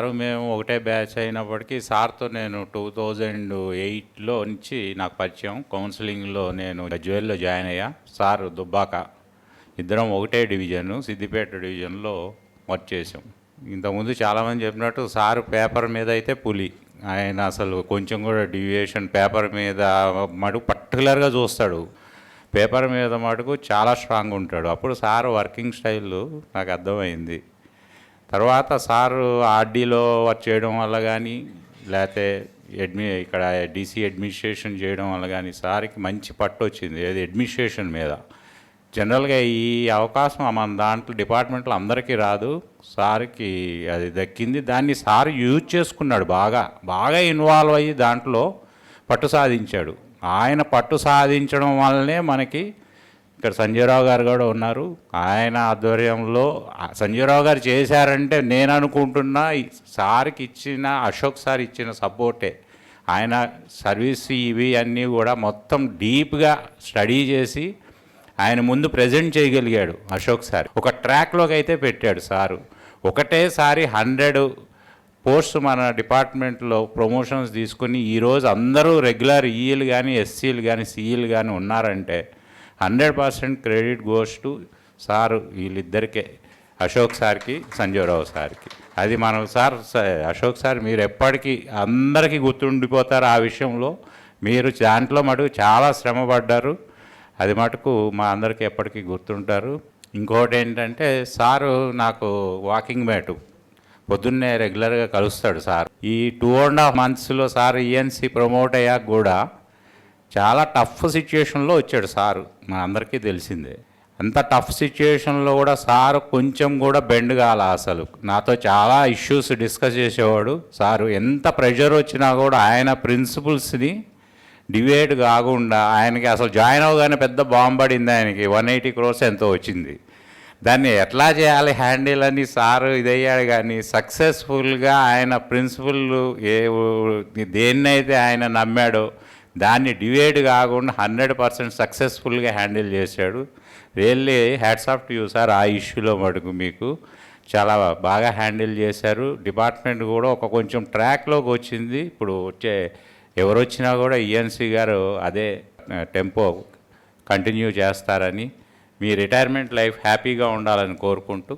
Sir మేము ఒకటే batch అయినప్పటికీ సార్తో నేను టూ థౌజండ్ ఎయిట్లో నుంచి నాకు పరిచయం. కౌన్సిలింగ్లో నేను జ్యువెల్లో జాయిన్ అయ్యా. సార్ దుబ్బాక. ఇద్దరం ఒకటే డివిజన్ సిద్దిపేట డివిజన్లో వర్క్ చేసాం ఇంతకుముందు చాలామంది చెప్పినట్టు సారు పేపర్ మీద అయితే పులి. ఆయన అసలు కొంచెం కూడా డివియేషన్ పేపర్ మీద మటుకు పర్టికులర్గా చూస్తాడు. పేపర్ మీద మటుకు చాలా స్ట్రాంగ్ ఉంటాడు. అప్పుడు సార్ వర్కింగ్ స్టైల్ నాకు అర్థమైంది. తర్వాత సారు ఆర్డీలో వర్క్ చేయడం వల్ల కానీ లేకపోతే అడ్మి ఇక్కడ డీసీ అడ్మినిస్ట్రేషన్ చేయడం వల్ల కానీ సార్కి మంచి పట్టు వచ్చింది. ఏది అడ్మినిస్ట్రేషన్ మీద. జనరల్గా ఈ అవకాశం మన దాంట్లో డిపార్ట్మెంట్లో అందరికీ రాదు. సార్కి అది దక్కింది. దాన్ని సార్ యూజ్ చేసుకున్నాడు బాగా. బాగా ఇన్వాల్వ్ అయ్యి దాంట్లో పట్టు సాధించాడు. ఆయన పట్టు సాధించడం వల్లనే మనకి ఇక్కడ సంజయరావు గారు కూడా ఉన్నారు. ఆయన ఆధ్వర్యంలో సంజయరావు గారు చేశారంటే నేను అనుకుంటున్నా సార్కి ఇచ్చిన అశోక్ సార్ ఇచ్చిన సపోర్టే. ఆయన సర్వీస్ ఇవి అన్నీ కూడా మొత్తం డీప్గా స్టడీ చేసి ఆయన ముందు ప్రజెంట్ చేయగలిగాడు అశోక్ సార్. ఒక ట్రాక్లోకి అయితే పెట్టాడు సారు. ఒకటేసారి హండ్రెడ్ పోస్ట్ మన డిపార్ట్మెంట్లో ప్రమోషన్స్ తీసుకుని ఈరోజు అందరూ రెగ్యులర్ ఈలు కానీ ఎస్సీలు కానీ సీఈలు కానీ ఉన్నారంటే hundred percent credit goes to sir వీళ్ళిద్దరికే Ashok సార్కి సంజయరావు సార్కి. అది మనం సార్ అశోక్ సార్ మీరు ఎప్పటికీ అందరికీ గుర్తుండిపోతారు ఆ విషయంలో. మీరు దాంట్లో మటుకు చాలా శ్రమ పడ్డారు అది మటుకు మా అందరికీ ఎప్పటికీ గుర్తుంటారు. ఇంకోటి ఏంటంటే సారు నాకు వాకింగ్ మేటు పొద్దున్నే రెగ్యులర్గా కలుస్తాడు సార్. ఈ టూ అండ్ హాఫ్ మంత్స్లో సార్ ఈఎన్సీ ప్రమోట్ అయ్యాక కూడా చాలా టఫ్ సిచ్యుయేషన్లో వచ్చాడు సారు. మనందరికీ తెలిసిందే. అంత టఫ్ సిచ్యుయేషన్లో కూడా సారు కొంచెం కూడా బెండ్ కాల అసలు. నాతో చాలా ఇష్యూస్ డిస్కస్ చేసేవాడు. సారు ఎంత ప్రెషర్ వచ్చినా కూడా ఆయన ప్రిన్సిపల్స్ని డివేట్ కాకుండా ఆయనకి అసలు జాయిన్ అవగానే పెద్ద బాంబ్ పడింది ఆయనకి. వన్ ఎయిటీ క్రోర్స్ ఎంతో వచ్చింది. దాన్ని ఎట్లా చేయాలి? హ్యాండిల్ అని సారు ఇదయ్యాడు కానీ సక్సెస్ఫుల్గా ఆయన ప్రిన్సిపల్ ఏ దేన్నైతే ఆయన నమ్మాడో దాన్ని డివైడ్ కాకుండా హండ్రెడ్ పర్సెంట్ సక్సెస్ఫుల్గా హ్యాండిల్ చేశాడు. Really hats off to you sir ఆ ఇష్యూలో మటుకు మీకు చాలా బాగా హ్యాండిల్ చేశారు. డిపార్ట్మెంట్ కూడా ఒక కొంచెం ట్రాక్లోకి వచ్చింది. ఇప్పుడు వచ్చే ఎవరు వచ్చినా కూడా ఈఎన్సీ గారు అదే టెంపో కంటిన్యూ చేస్తారని మీ రిటైర్మెంట్ లైఫ్ హ్యాపీగా ఉండాలని కోరుకుంటూ